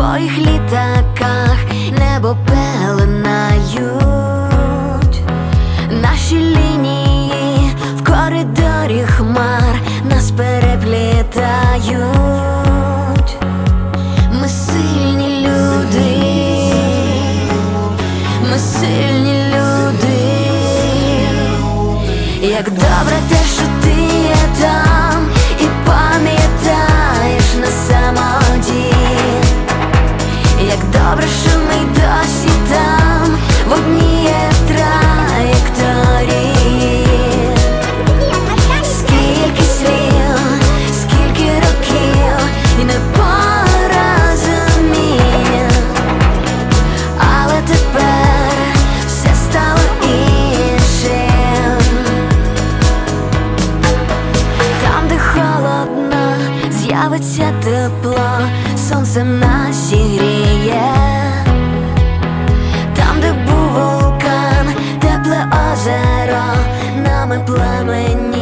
твоїх літаках небо пеленають. Наші лінії в коридорі хмар нас переплітають, ми сильні люди, ми сильні люди, як добре те. Плавиться тепло, сонцем нас зігріє там, де був вулкан, тепле озеро, нами пламені.